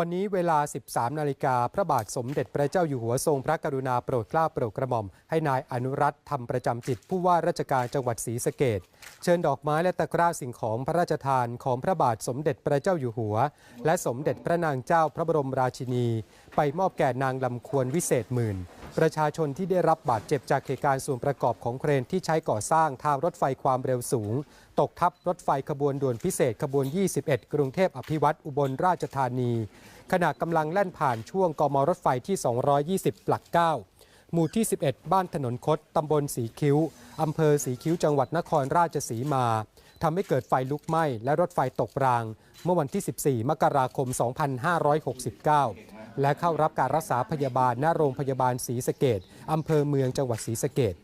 วันนี้เวลา 13 นาฬิกาพระบาทสมเด็จพระเจ้าอยู่หัวทรงพระกรุณาโปรดเกล้าโปรดกระหม่อม ให้นายอนุรัตทำประจำจิตผู้ว่าราชการจังหวัดศรีสะเกดเชิญดอกไม้และตะกร้าสิ่งของพระราชทานของพระบาทสมเด็จพระเจ้าอยู่หัว และสมเด็จพระนางเจ้าพระบรมราชินี ไปมอบแก่นางลำควรวิเศษหมื่นประชาชนที่ได้รับบาดเจ็บจากเหตุการณ์ส่วนประกอบของเครนที่ใช้ก่อสร้างทางรถไฟความเร็วสูง ตกทับรถไฟขบวนด่วนพิเศษขบวน 21 กรุงเทพอภิวัตรอุบลราชธานี ขณะกำลังแล่นผ่านช่วงกมรถไฟที่ 220 หลัก 9 หมู่ที่ 11 บ้านถนนคดตำบลสีคิ้วอำเภอสีคิ้วจังหวัดนครราชสีมาทำให้เกิดไฟลุกไหม้และรถไฟตกราง เมื่อวันที่ 14 มกราคม 2569 และเข้ารับการรักษาพยาบาลณโรงพยาบาลศรีสะเกดอำเภอเมืองจังหวัดศรีสะเกด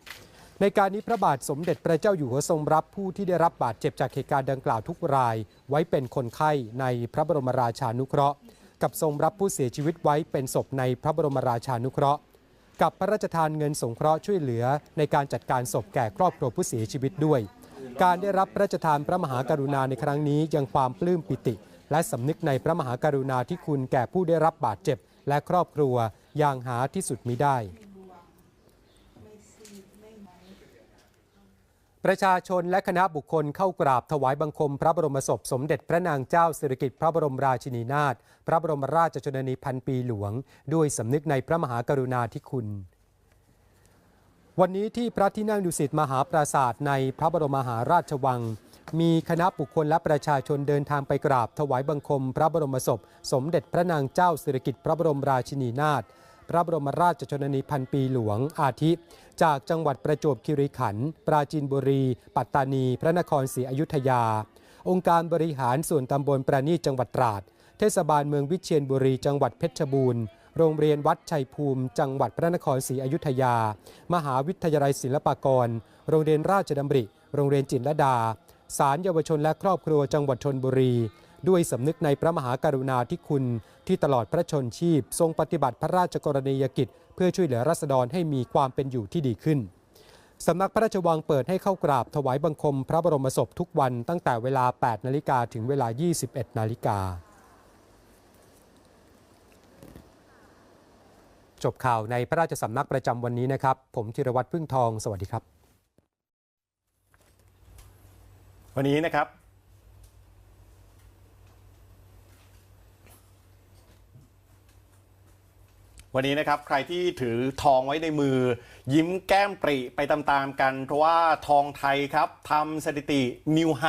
ในการนี้พระบาทสมเด็จพระเจ้าอยู่หัวทรงรับผู้ที่ได้รับบาดเจ็บจากเหตุการณ์ดังกล่าวทุกราย ไว้เป็นคนไข้ในพระบรมราชานุเคราะห์ กับทรงรับผู้เสียชีวิตไว้เป็นศพในพระบรมราชานุเคราะห์ กับพระราชทานเงินสงเคราะห์ช่วยเหลือ ในการจัดการศพแก่ครอบครัวผู้เสียชีวิตด้วย การได้รับพระราชทานพระมหากรุณาในครั้งนี้ยังความปลื้มปิติ และสำนึกในพระมหากรุณาธิคุณแก่ผู้ได้รับบาดเจ็บ และครอบครัวอย่างหาที่สุดมิได้ ประชาชนและคณะบุคคลเข้ากราบถวายบังคมพระบรมศพสมเด็จพระนางเจ้าสิริกิติ์พระบรมราชินีนาถพระบรมราชชนนีพันปีหลวง ด้วยสำนึกในพระมหากรุณาธิคุณวันนี้ที่พระที่นั่งดุสิตมหาปราศาสตร์ในพระบรมมหาราชวัง มีคณะบุคคลและประชาชนเดินทางไปกราบถวายบังคม พระบรมศพ สมเด็จพระนางเจ้าสิริกิติ์พระบรมราชินีนาถพระบรมราชชนนีพันปีหลวงอาทิ จากจังหวัดประจวบคีรีขันธ์ปราจีนบุรี ปัตตานี พระนครศรีอยุธยา องค์การบริหารส่วนตำบลประณีจังหวัดตราด เทศบาลเมืองวิเชียรบุรี จังหวัดเพชรบูรณ์โรงเรียนวัดชัยภูมิ จังหวัดพระนครศรีอยุธยา มหาวิทยาลัยศิลปากร โรงเรียนราชดำริ โรงเรียนจิตรลดา ศาลเยาวชนและครอบครัวจังหวัดชนบุรี ด้วยสำนึกในพระมหากรุณาธิคุณ ที่ตลอดพระชนชีพ ทรงปฏิบัติพระราชกรณียกิจ เพื่อช่วยเหลือราษฎรให้มีความเป็นอยู่ที่ดีขึ้นสำนักพระราชวังเปิดให้เข้ากราบถวายบังคมพระบรมศพทุกวันตั้งแต่เวลา 8 นาฬิกาถึงเวลา 21 นาฬิกา จบข่าวในพระราชสำนักประจำวันนี้นะครับ ผมธีรวัตรพึ่งทอง สวัสดีครับ วันนี้นะครับ วันนี้นะครับใครที่ถือทองไว้ในมือ ยิ้มแก้มปริไปตามๆกัน เพราะว่าทองไทยครับทำสถิตินิวไฮ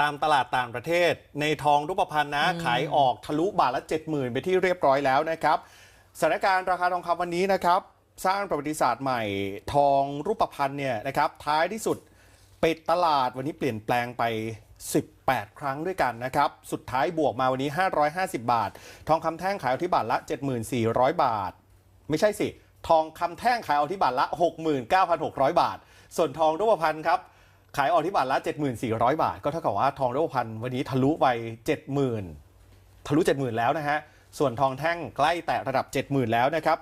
ตามตลาดต่างประเทศ ในทองรูปพรรณนะขายออกทะลุบาทละ 70,000 ไปที่เรียบร้อยแล้วนะครับสถานการณ์ราคาทองคำวันนี้นะครับ สร้างประวัติศาสตร์ใหม่ทองรูปพรรณเนี่ยนะครับท้ายที่สุด ปิดตลาดวันนี้เปลี่ยนแปลงไป 18 ครั้งด้วยกันนะครับ สุดท้ายบวกมาวันนี้ 550 บาท ทองคำแท่งขายอที่บาทละ 74,000บาท ไม่ใช่สิ ทองคำแท่งขายอที่บาทละ 69,600 บาท ส่วนทองรูปพรรณครับ ขายออที่บาทละ 74,000 บาท ก็เท่ากับว่าทองรูปพรรณวันนี้ทะลุไป 70,000 ทะลุ 70,000 แล้วนะฮะ ส่วนทองแท่งใกล้แตะระดับ 70,000 แล้วนะครับ